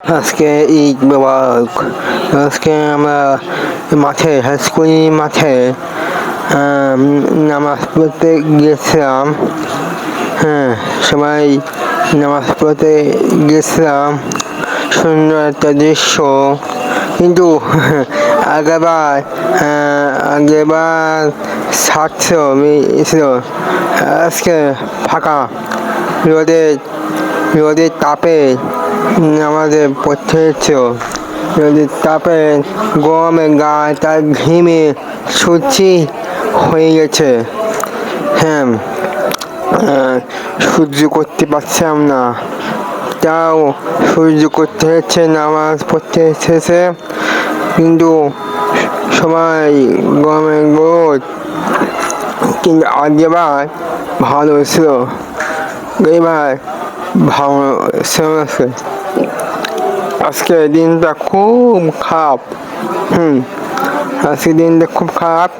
আজকে ঈদ মোবারক আজকে আমরা মাঠে হাইস্কুল মাঠে নামাজ পড়তে গিয়েছিলাম হ্যাঁ সবাই নামাজ পড়তে গিয়েছিলাম সুন্দর একটা দৃশ্য। কিন্তু আগেবার আগেবার ছাড়ছিল ছিল আজকে ফাঁকা। রোদে, রোদের তাপে আমাদের হচ্ছে রোদের তাপে গরমে তার ঘিমে সূচি হয়ে গেছে। হ্যাঁ সহ্য করতে পারছিলাম না। তাও সহ্য করতে হচ্ছে নামাজ পড়তে এসেছে কিন্তু সবাই গরমে রোদ কিন্তু আগেবার ভালো ছিল। এবার ভালো আছে আজকে দিনটা খুব খারাপ হুম আজকে দিনটা খুব খারাপ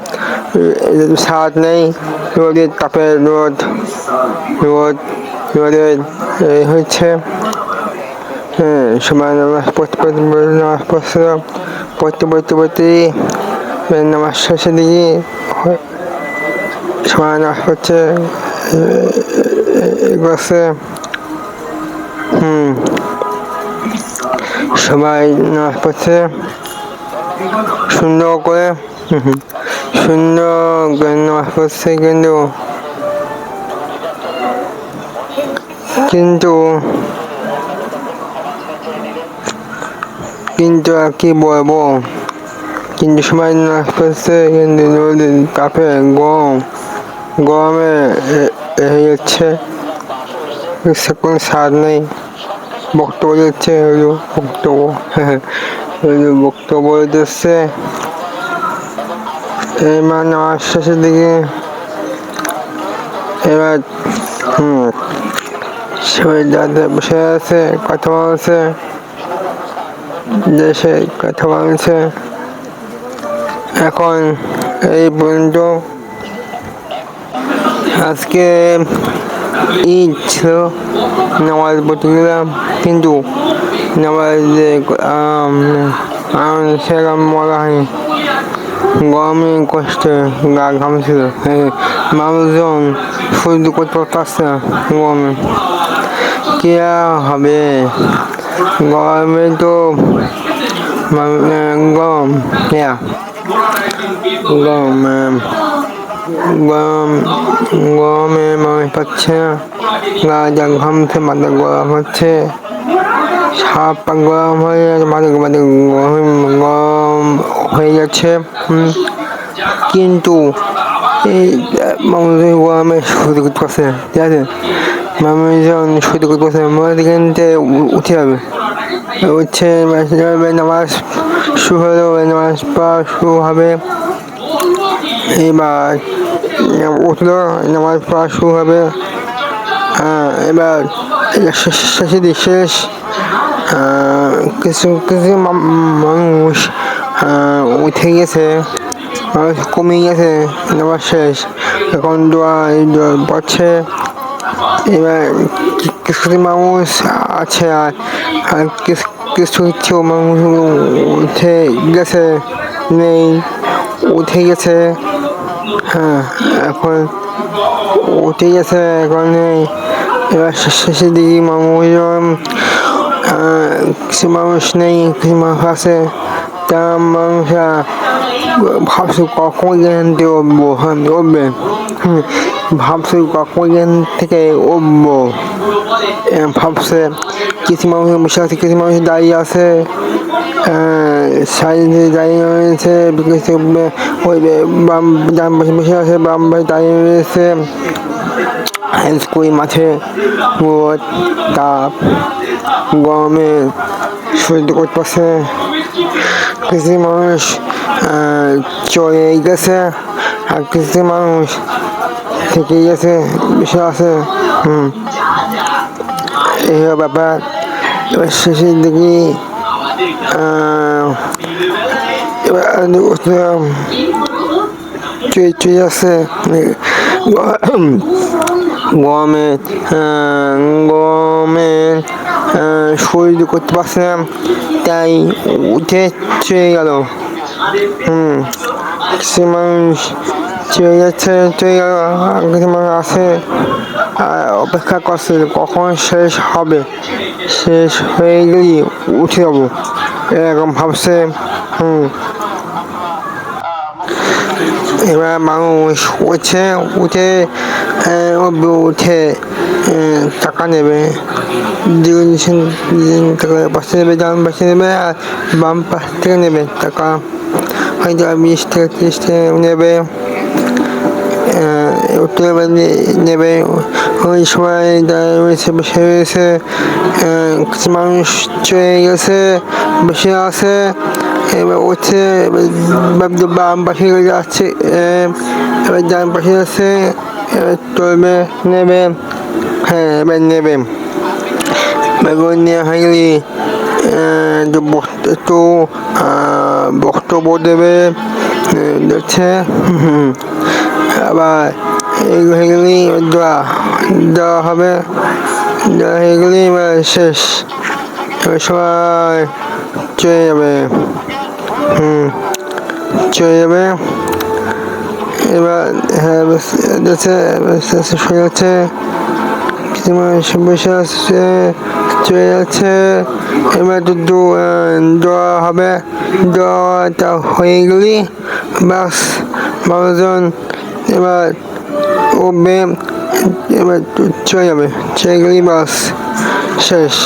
সাত নেই রোদের তাপে রোদ রোদ রোদের হচ্ছে হ্যাঁ সবাই নামাজ পড়তে পড়তে নামাজ পড়ছিল পড়তে পড়তে পড়তে নামাজ শেষের দিকে হয়- সবাই নামাজ পড়ছে এগোচ্ছে সবাই নামাজ পড়ছে সুন্দর করে সুন্দর নামাজ পড়ছে কিন্তু কিন্তু কিন্তু আর কি বলব কিন্তু সবাই নাচ করছে কিন্তু রোদের তাপে গরম গরমে হয়ে যাচ্ছে কোনো স্বাদ নেই বক্তব্য দিচ্ছে বক্তব্য। বক্তব্য দিচ্ছে। এবার নামাজ শেষের দিকে এবার, হুম, সবাই যাতে বসে আছে, কথা বলছে, দেশে কথা বলছে। এখন এই পর্যন্ত আজকে ছিল নামাজ পড়তে গেলাম, কিন্তু নামাজে সেরকম মজা হয়নি। গরমে কষ্টে গা ঘামছিল। মানুষজন সহ্য করতে পারছে না গরমে। কি হবে? গরমে তো গরম হ্যাঁ গরম মানুষ পাচ্ছে না। গা যা ঘামছে মাথা গরম হচ্ছে। সাপ পা গরম হয়ে মাথা মাথা গরম হয়ে যাচ্ছে। কিন্তু এই মানুষের গরমে সহ্য করতে পারছে ঠিক আছে? মানুষজন সহ্য করতে পারছে না মনে এখান থেকে উঠে যাবে। উঠছে নামাজ শুরু হলো নামাজ পড়া শুরু হবে। এবার উঠল নামাজ পড়া শুরু হবে। হ্যাঁ, এবার শেষ- শেষ কিছু কিছু মানুষ উঠে গেছে। মানুষ কমে গেছে নামাজ শেষ। এখন দোয়া পড়ছে। এবার কিছু মানুষ আছে আর কিছু কিছু কিছু মানুষ উঠে গেছে নেই উঠে গেছে। হ্যাঁ এখন উঠে গেছে এখন এবার শেষের দিকে মানুষজন কিছু মানুষ নেই কিছু মানুষ আছে। তা মানুষরা ভাবছে কখন জ্ঞান হুম, ভাবছে কখন থেকে উঠবো ভাবছে কিছু মানুষ, বসে আছে কিছু মানুষ দাঁড়িয়ে আছে সাইডে দাঁড়িয়ে রয়েছে ওই বাম, ডান পাশে বসে আছে, বাম পাশে দাঁড়িয়ে রয়েছে স্কুল মাঠে রোদ তাপ গরমে সহ্য করতে পারছে কিছু মানুষ চলে গেছে, আর কিছু মানুষ থেকে গেছে বসে আছে হুম। এই ব্যাপার। এবার শেষের দিকে চুই চুই আছে। গরমে আহ, সহ্য করতে পারছে না তাই উঠে চলে গেল। হুম কিছু মানুষ চলে যাচ্ছে চলে গেল আছে অপেক্ষা করছে কখন শেষ হবে? শেষ হয়ে গেলেই উঠে যাব। এরকম ভাবছে, হুম। এবার মানুষ উঠছে উঠে উঠে টাকা নেবে। দ্বিগুণ টাকা পাশে নেবে ডান পাশে নেবে, আর বাম পাশ থেকে নেবে টাকা। হয়তো বিশ থেকে ত্রিশ থেকে নেবে। উঠতে নেবে। ওই সময় রয়েছে বসে রয়েছে কিছু মানুষ চলে গেছে বসে আছে এবার এবার বাম- পাশে যাচ্ছে এবার ডান পাশে যাচ্ছে এবার চলবে নেবে হ্যাঁ এবার নেবে। বেগুন নেওয়া হয়ে গেলে একটু বক্তব্য দেবে দেখছে হুম, আবার হয়ে গেলেই দেওয়া হবে। গেলেই এবার শেষ। এবার সবাই চলে যাবে। হুম চলে যাবে। এবার হ্যাঁ কিছু মানুষ বসে আসছে চলে যাচ্ছে। এবার তো দো- আহ, দেওয়া হবে। দেওয়াটা হয়ে গেলি বাস মানুষজন এবার ও মেয়ে এবার চলে যাবে। চলে বাস শেষ।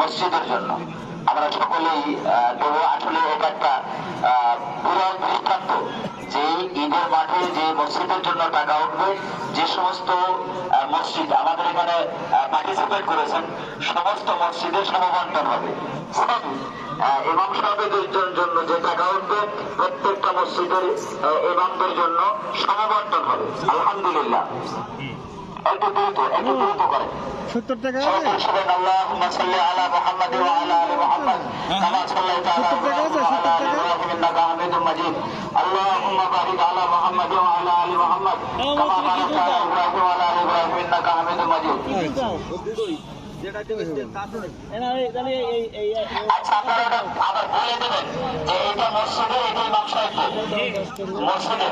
মসজিদের জন্য। আমরা সকলেই দেবো আসলে এটা একটা যে ঈদের মাঠে যে মসজিদের জন্য টাকা উঠবে যে সমস্ত মসজিদ আমাদের এখানে পার্টিসিপেট করেছেন সমস্ত মসজিদের সমবন্টন হবে। ইমাম সাহেবদের জন্য যে টাকা উঠবে প্রত্যেকটা মসজিদের ইমামদের জন্য সমবন্টন হবে। আলহামদুলিল্লাহ। একটু দ্রুত একটু দ্রুত করেন সত্তর টাকা সবাই সবাই আল্লাহুম্মা সাল্লি আলা মুহাম্মাদ ওয়া আলা আলি মুহাম্মাদ কামা সাল্লাইতা আলা ইব্রাহিম ওয়া আলা আলি ইব্রাহিম ইন্নাকা হামিদুম মাজিদ। আল্লাহুম্মা বারিক আলা মুহাম্মাদ ওয়া আলা আলি মুহাম্মাদ কামা বারাকতা আলা ইব্রাহিম ওয়া আলা আলি ইব্রাহিম ইন্নাকা হামিদুম মাজিদ আচ্ছা আপনারা এটা আবার বলে দেবেন যে এটা মসজিদের এটা ইমাম সাহেবদের মসজিদের।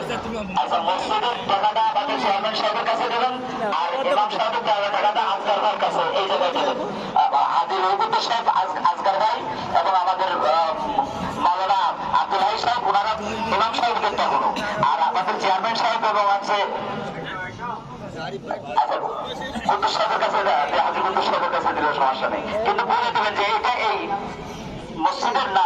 আচ্ছা মসজিদের টাকাটা আমাদের চেয়ারম্যান সাহেবের কাছে দেবেন আর ইমাম সাহেবের টাকা- টাকাটা আজগার ভাইয়ের কাছে এই জায়গায় দেবেন। আহ, হাজি রহিবুদ্দিন সাহেব আজ- আজগার ভাই এবং আমাদের আহ, প্রত্যেকটা কোনো আর আমাদের চেয়ারম্যান সাহেব এবং আছে আচ্ছা, বন্ধু সাহেবের কাছে হাজির বন্ধু দিলে সমস্যা নেই। কিন্তু বলে দেবেন যে এটা এই মসজিদের না